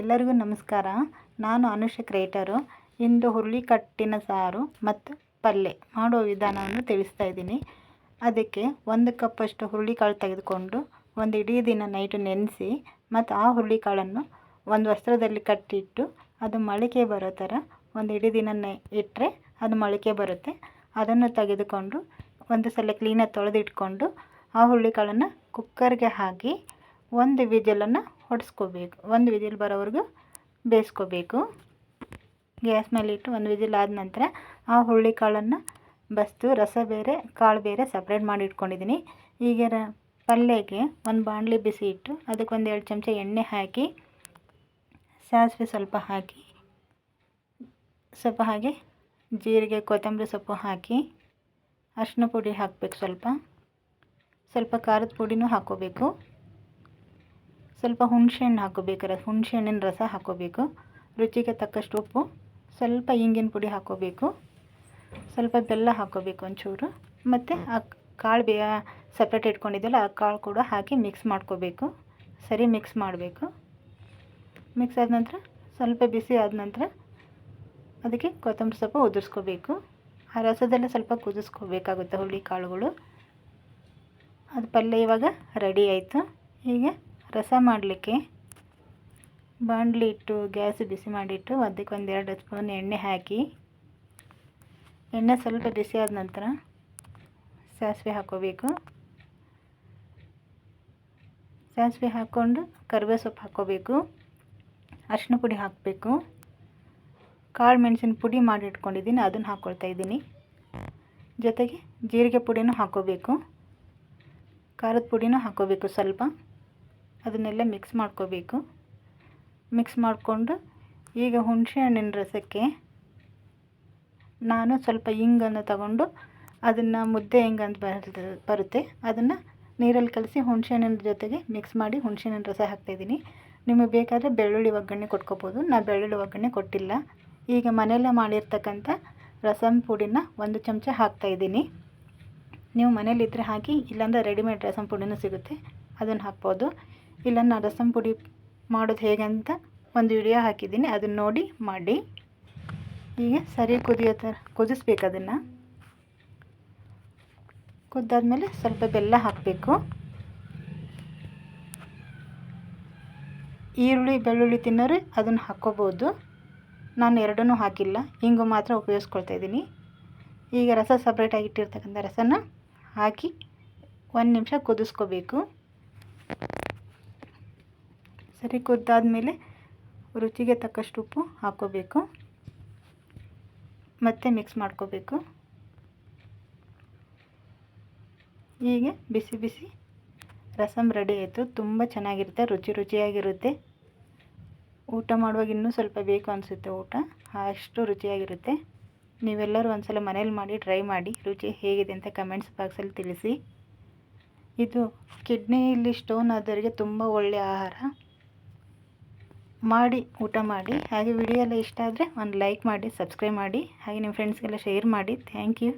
ಎಲ್ಲರಿಗೂ ನಮಸ್ಕಾರ. ನಾನು ಅನುಷ ಕ್ರಿಯೇಟರು. ಇಂದು ಹುರುಳಿಕಟ್ಟಿನ ಸಾರು ಮತ್ತು ಪಲ್ಯ ಮಾಡುವ ವಿಧಾನವನ್ನು ತಿಳಿಸ್ತಾ ಇದ್ದೀನಿ. ಅದಕ್ಕೆ ಒಂದು ಕಪ್ಪಷ್ಟು ಹುರುಳಿಕಾಳು ತೆಗೆದುಕೊಂಡು ಒಂದು ಇಡೀ ದಿನ ನೈಟು ನೆನೆಸಿ ಮತ್ತು ಆ ಹುರುಳಿಕಾಳನ್ನು ಒಂದು ವಸ್ತ್ರದಲ್ಲಿ ಕಟ್ಟಿಟ್ಟು ಅದು ಮೊಳಕೆ ಬರೋ ಥರ ಒಂದು ಇಡೀ ದಿನ ಇಟ್ಟರೆ ಅದು ಮೊಳಕೆ ಬರುತ್ತೆ. ಅದನ್ನು ತೆಗೆದುಕೊಂಡು ಒಂದು ಸಲ ಕ್ಲೀನಾಗಿ ತೊಳೆದಿಟ್ಕೊಂಡು ಆ ಹುರುಳಿಕಾಳನ್ನು ಕುಕ್ಕರ್ಗೆ ಹಾಕಿ ಒಂದು ವಿಜಲನ್ನು ಹೊಡೆಸ್ಕೋಬೇಕು. ಒಂದು ವಿಜಿಲ್ ಬರೋವರೆಗೂ ಬೇಯಿಸ್ಕೋಬೇಕು. ಗ್ಯಾಸ್ ಮೇಲೆ ಇಟ್ಟು ಒಂದು ವಿಜಿಲ್ ಆದ ನಂತರ ಆ ಹುರುಳಿಕಾಳನ್ನು ಬಸ್ತು, ರಸ ಬೇರೆ, ಕಾಳು ಬೇರೆ ಸಪ್ರೇಟ್ ಮಾಡಿ ಇಟ್ಕೊಂಡಿದ್ದೀನಿ. ಈಗ ಪಲ್ಯಕ್ಕೆ ಒಂದು ಬಾಣಲಿ ಬಿಸಿ ಇಟ್ಟು ಅದಕ್ಕೆ ಒಂದು ಎರಡು ಚಮಚ ಎಣ್ಣೆ ಹಾಕಿ, ಸಾಸಿವೆ ಸ್ವಲ್ಪ ಹಾಕಿ, ಸ್ವಲ್ಪ ಹಾಗೆ ಜೀರಿಗೆ, ಕೊತ್ತಂಬರಿ ಸೊಪ್ಪು ಹಾಕಿ, ಅರಿಶಿನ ಪುಡಿ ಹಾಕಬೇಕು ಸ್ವಲ್ಪ. ಸ್ವಲ್ಪ ಖಾರದ ಪುಡಿನೂ ಹಾಕ್ಕೋಬೇಕು. ಸ್ವಲ್ಪ ಹುಣಸೆಹಣ್ಣು ಹಾಕೋಬೇಕು ಹುಣಸೆ ಹಣ್ಣಿನ ರಸ ಹಾಕೋಬೇಕು ರುಚಿಗೆ ತಕ್ಕಷ್ಟು ಉಪ್ಪು, ಸ್ವಲ್ಪ ಇಂಗಿನ ಪುಡಿ ಹಾಕೋಬೇಕು ಸ್ವಲ್ಪ ಬೆಲ್ಲ ಹಾಕೋಬೇಕು ಒಂಚೂರು. ಮತ್ತು ಆ ಕಾಳು ಬೇ ಸಪ್ರೇಟ್ ಇಟ್ಕೊಂಡಿದ್ದೆಲ್ಲ, ಆ ಕಾಳು ಕೂಡ ಹಾಕಿ ಮಿಕ್ಸ್ ಮಾಡ್ಕೋಬೇಕು. ಸರಿ ಮಿಕ್ಸ್ ಮಾಡಬೇಕು. ಮಿಕ್ಸ್ ಆದ ನಂತರ ಸ್ವಲ್ಪ ಬಿಸಿ ಆದ ನಂತರ ಅದಕ್ಕೆ ಕೊತ್ತಂಬರಿ ಸೊಪ್ಪು ಉದುರಿಸ್ಕೋಬೇಕು. ಆ ರಸದಲ್ಲೇ ಸ್ವಲ್ಪ ಕುದಿಸ್ಕೋಬೇಕಾಗುತ್ತೆ ಹುಳಿ ಕಾಳುಗಳು. ಅದು ಪಲ್ಯ ಇವಾಗ ರೆಡಿ ಆಯಿತು. ಹೀಗೆ ರಸ ಮಾಡಲಿಕ್ಕೆ ಬಾಂಡ್ಲಿ ಇಟ್ಟು ಗ್ಯಾಸ್ ಬಿಸಿ ಮಾಡಿಟ್ಟು ಅದಕ್ಕೆ ಒಂದು ಎರಡು ಸ್ಪೂನ್ ಎಣ್ಣೆ ಹಾಕಿ. ಎಣ್ಣೆ ಸ್ವಲ್ಪ ಬಿಸಿ ಆದ ನಂತರ ಸಾಸಿವೆ ಹಾಕ್ಕೋಬೇಕು ಸಾಸಿವೆ ಹಾಕ್ಕೊಂಡು ಕರಿಬೇವು ಸೊಪ್ಪು ಹಾಕ್ಕೋಬೇಕು ಅರಿಶಿನ ಪುಡಿ ಹಾಕಬೇಕು. ಕಾಳು ಮೆಣಸಿನ ಪುಡಿ ಮಾಡಿ ಇಟ್ಕೊಂಡಿದ್ದೀನಿ, ಅದನ್ನು ಹಾಕ್ಕೊಳ್ತಾ ಇದ್ದೀನಿ. ಜೊತೆಗೆ ಜೀರಿಗೆ ಪುಡಿನೂ ಹಾಕ್ಕೋಬೇಕು ಖಾರದ ಪುಡಿನೂ ಹಾಕ್ಕೋಬೇಕು ಸ್ವಲ್ಪ. ಅದನ್ನೆಲ್ಲ ಮಿಕ್ಸ್ ಮಾಡ್ಕೋಬೇಕು. ಮಿಕ್ಸ್ ಮಾಡಿಕೊಂಡು ಈಗ ಹುಣಸೆ ಹಣ್ಣಿನ ರಸಕ್ಕೆ ನಾನು ಸ್ವಲ್ಪ ಹಿಂಗನ್ನು ತಗೊಂಡು ಅದನ್ನು ಮುದ್ದೆ ಹಿಂಗಂತ ಬರುತ್ತೆ. ಅದನ್ನು ನೀರಲ್ಲಿ ಕಲಸಿ ಹುಣಸೆ ಹಣ್ಣಿನ ಜೊತೆಗೆ ಮಿಕ್ಸ್ ಮಾಡಿ ಹುಣಸೆ ಹಣ್ಣಿನ ರಸ ಹಾಕ್ತಾಯಿದ್ದೀನಿ ನಿಮಗೆ ಬೇಕಾದರೆ ಬೆಳ್ಳುಳ್ಳಿ ಒಗ್ಗರಣೆ ಕೊಟ್ಕೋಬೋದು. ನಾನು ಬೆಳ್ಳುಳ್ಳಿ ಒಗ್ಗರಣೆ ಕೊಟ್ಟಿಲ್ಲ. ಈಗ ಮನೆಯಲ್ಲೇ ಮಾಡಿರ್ತಕ್ಕಂಥ ರಸಮ್ ಪುಡಿನ ಒಂದು ಚಮಚ ಹಾಕ್ತಾಯಿದ್ದೀನಿ ನೀವು ಮನೇಲಿದ್ದರೆ ಹಾಕಿ ಇಲ್ಲಾಂದರೆ ರೆಡಿಮೇಡ್ ರಸಮ್ ಪುಡಿನೂ ಸಿಗುತ್ತೆ. ಅದನ್ನು ಹಾಕ್ಬೋದು. ಇಲ್ಲ ನಾನು ರಸಮ್ ಪುಡಿ ಮಾಡೋದು ಹೇಗೆ ಅಂತ ಒಂದು ವಿಡಿಯೋ ಹಾಕಿದ್ದೀನಿ. ಅದನ್ನು ನೋಡಿ, ಮಾಡಿ. ಈಗ ಸರಿ ಕುದಿಯೋ ಥರ ಕುದಿಸ್ಬೇಕು ಅದನ್ನು. ಕುದ್ದಾದ್ಮೇಲೆ ಸ್ವಲ್ಪ ಬೆಲ್ಲ ಹಾಕಬೇಕು. ಈರುಳ್ಳಿ, ಬೆಳ್ಳುಳ್ಳಿ ತಿನ್ನೋರು ಅದನ್ನು ಹಾಕ್ಕೋಬೋದು. ನಾನು ಎರಡನ್ನೂ ಹಾಕಿಲ್ಲ, ಹಿಂಗು ಮಾತ್ರ ಉಪಯೋಗಿಸ್ಕೊಳ್ತಾ ಇದ್ದೀನಿ. ಈಗ ರಸ ಸಪ್ರೇಟಾಗಿ ಇಟ್ಟಿರ್ತಕ್ಕಂಥ ರಸನ ಹಾಕಿ ಒಂದು ನಿಮಿಷ ಕುದಿಸ್ಕೋಬೇಕು. ಸರಿ, ಕುದ್ದಾದಮೇಲೆ ರುಚಿಗೆ ತಕ್ಕಷ್ಟು ಉಪ್ಪು ಹಾಕೋಬೇಕು. ಮತ್ತೆ ಮಿಕ್ಸ್ ಮಾಡ್ಕೋಬೇಕು. ಹೀಗೆ ಬಿಸಿ ಬಿಸಿ ರಸಮ್ ರೆಡಿ ಆಯಿತು. ತುಂಬ ಚೆನ್ನಾಗಿರುತ್ತೆ, ರುಚಿ ರುಚಿಯಾಗಿರುತ್ತೆ. ಊಟ ಮಾಡುವಾಗ ಇನ್ನೂ ಸ್ವಲ್ಪ ಬೇಕು ಅನಿಸುತ್ತೆ ಊಟ. ಅಷ್ಟು ರುಚಿಯಾಗಿರುತ್ತೆ. ನೀವೆಲ್ಲರೂ ಒಂದು ಸಲ ಮನೇಲಿ ಮಾಡಿ ಟ್ರೈ ಮಾಡಿ, ರುಚಿ ಹೇಗಿದೆ ಅಂತ ಕಮೆಂಟ್ಸ್ ಬಾಕ್ಸಲ್ಲಿ ತಿಳಿಸಿ. ಇದು ಕಿಡ್ನಿಯಲ್ಲಿ ಸ್ಟೋನ್ ಆದವರಿಗೆ ತುಂಬ ಒಳ್ಳೆಯ ಆಹಾರ. ಮಾಡಿ, ಊಟ ಮಾಡಿ. ಹಾಗೆ ವಿಡಿಯೋ ಎಲ್ಲ ಇಷ್ಟ ಆದರೆ ಒಂದು ಲೈಕ್ ಮಾಡಿ ಸಬ್ಸ್ಕ್ರೈಬ್ ಮಾಡಿ. ಹಾಗೆ ನಿಮ್ಮ ಫ್ರೆಂಡ್ಸ್ಗೆಲ್ಲ ಶೇರ್ ಮಾಡಿ. Thank you